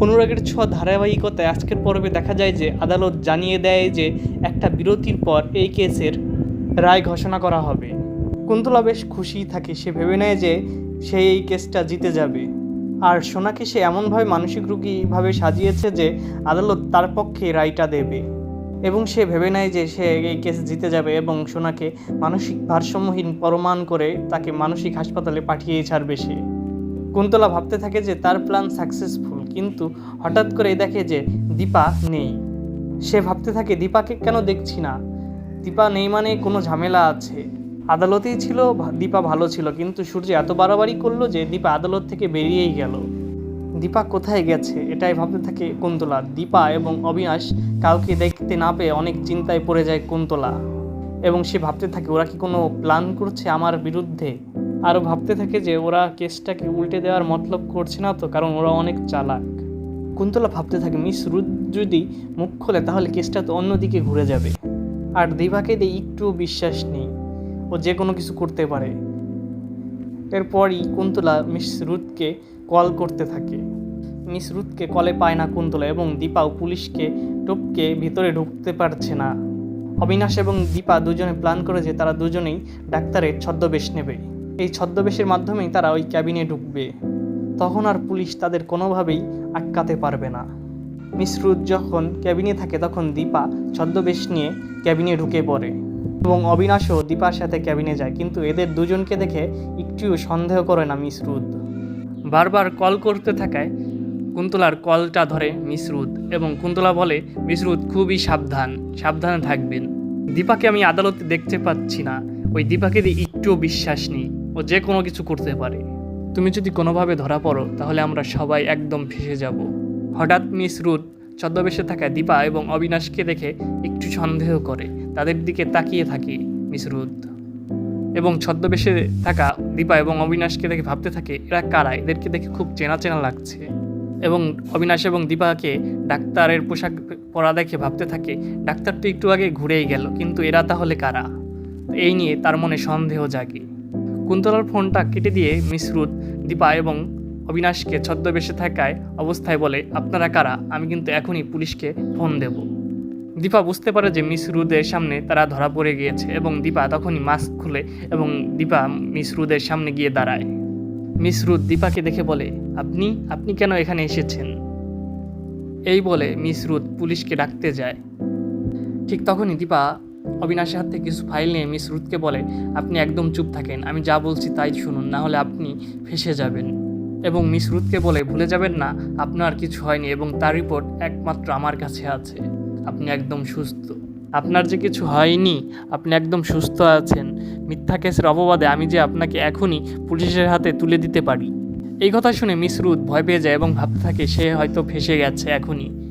অনুরাগের ছোঁয়া ধারাবাহিকতায় আজকের পর্বে দেখা যায় যে আদালত জানিয়ে দেয় যে একটা বিরতির পর এই কেসের রায় ঘোষণা করা হবে। কুন্তলা বেশ খুশি থাকে, সে ভেবে নেয় যে সে এই কেসটা জিতে যাবে। আর সোনাকে সে এমনভাবে মানসিক রোগীভাবে সাজিয়েছে যে আদালত তার পক্ষে রায়টা দেবে। এবং সে ভেবে নেয় যে সে এই কেস জিতে যাবে এবং সোনাকে মানসিক ভারসাম্যহীন প্রমাণ করে তাকে মানসিক হাসপাতালে পাঠিয়ে ছাড়বে সে। কুন্তলা ভাবতে থাকে যে তার প্ল্যান সাকসেসফুল। কিন্তু হঠাৎ করে দেখে যে দীপা নেই। সে ভাবতে থাকে, দীপাকে কেন দেখছি না? দীপা নেই মানে কোনো ঝামেলা আছে। আদালতেই ছিল, দীপা ভালো ছিল, কিন্তু সূর্য এত বাড়াবাড়ি করল যে দীপা আদালত থেকে বেরিয়েই গেল। দীপা কোথায় গেছে? এটাই ভাবতে থাকে কুন্তলা। দীপা এবং অবিনাশ কাউকে দেখতে না পেয়ে অনেক চিন্তায় পড়ে যায় কুন্তলা। এবং সে ভাবতে থাকে, ওরা কি কোনো প্ল্যান করছে আমার বিরুদ্ধে? আরও ভাবতে থাকে যে ওরা কেসটাকে উল্টে দেওয়ার মতলব করছে না তো, কারণ ওরা অনেক চালাক। কুন্তলা ভাবতে থাকে, মিস রুদ যদি মুখ খোলে, তাহলে কেসটা তো অন্যদিকে ঘুরে যাবে। আর দিভাকে দিয়ে একটু বিশ্বাস নেই, ও যে কোনো কিছু করতে পারে। এরপরই কুন্তলা মিস রুদকে কল করতে থাকে। মিস রুদকে কলে পায় না কুন্তলা এবং দীপাও পুলিশকে টপকে ভিতরে ঢুকতে পারছে না। অবিনাশ এবং দীপা দুজনে প্ল্যান করে যে তারা দুজনেই ডাক্তারের ছদ্মবেশ নেবে। এই ছদ্মবেশের মাধ্যমেই তারা ওই ক্যাবিনে ঢুকবে। তখন আর পুলিশ তাদের কোনোভাবেই আটকাতে পারবে না। মিস রুদ যখন ক্যাবিনে থাকে তখন দীপা ছদ্মবেশ নিয়ে ক্যাবিনে ঢুকে পড়ে এবং অবিনাশও দীপার সাথে ক্যাবিনে যায়, কিন্তু এদের দুজনকে দেখে একটুও সন্দেহ করে না মিস রুদ বারবার কল করতে থাকায় কুন্তলার কলটা ধরে মিসরুদ এবং কুন্তলা বলে মিসরুদ খুবই সাবধান, সাবধানে থাকবেন। দীপাকে আমি আদালতে দেখতে পাচ্ছি না। ওই দীপাকে দিয়ে একটুও বিশ্বাস নেই। ও যে কোনো কিছু করতে পারে। তুমি যদি কোনোভাবে ধরা পড়ো, তাহলে আমরা সবাই একদম ফেসে যাব। হঠাৎ মিস রুদ ছদ্মবেশে থাকা দীপা এবং অবিনাশকে দেখে একটু সন্দেহ করে। তাদের দিকে তাকিয়ে থাকে মিস রুদ এবং ছদ্মবেশে থাকা দীপা এবং অবিনাশকে দেখে ভাবতে থাকে, এরা কারা? এদেরকে দেখে খুব চেনা চেনা লাগছে। এবং অবিনাশ এবং দীপাকে ডাক্তারের পোশাক পরা দেখে ভাবতে থাকে, ডাক্তার তো একটু আগে ঘুরেই গেল, কিন্তু এরা তাহলে কারা? এই নিয়ে তার মনে সন্দেহ জাগে। কুন্তলার ফোনটা কেটে দিয়ে মিশ্রুত দীপা এবং অবিনাশকে ছদ্মবেশে থাকায় অবস্থায় বলে, আপনারা কারা? আমি কিন্তু এখনই পুলিশকে ফোন দেব। দীপা বুঝতে পারে যে মিস রুদের সামনে তারা ধরা পড়ে গিয়েছে এবং দীপা তখনই মাস্ক খুলে এবং দীপা মিস রুদের সামনে গিয়ে দাঁড়ায়। মিস রুদ দীপাকে দেখে বলে, আপনি? আপনি কেন এখানে এসেছেন? এই বলে মিস রুদ পুলিশকে ডাকতে যায়। ঠিক তখনই দীপা অবিনাশের হাত থেকে কিছু ফাইল নিয়ে মিস রুদকে বলে, আপনি একদম চুপ থাকেন, আমি যা বলছি তাই শুনুন, না হলে আপনি ফেসে যাবেন। এবং মিস রুদকে বলে, ভুলে যাবেন না, আপনার কিছু হয়নি এবং তার রিপোর্ট একমাত্র আমার কাছে আছে। আপনি একদম সুস্থ। আপনার যে কিছু হয়নি, আপনি একদম সুস্থ আছেন। মিথ্যা কেসের অপবাদে আমি যে আপনাকে এখনই পুলিশের হাতে তুলে দিতে পারি। এই কথা শুনে মিস রুদ ভয় পেয়ে যায় এবং ভাবতে থাকে, সে হয়তো ফেসে গেছে এখনই।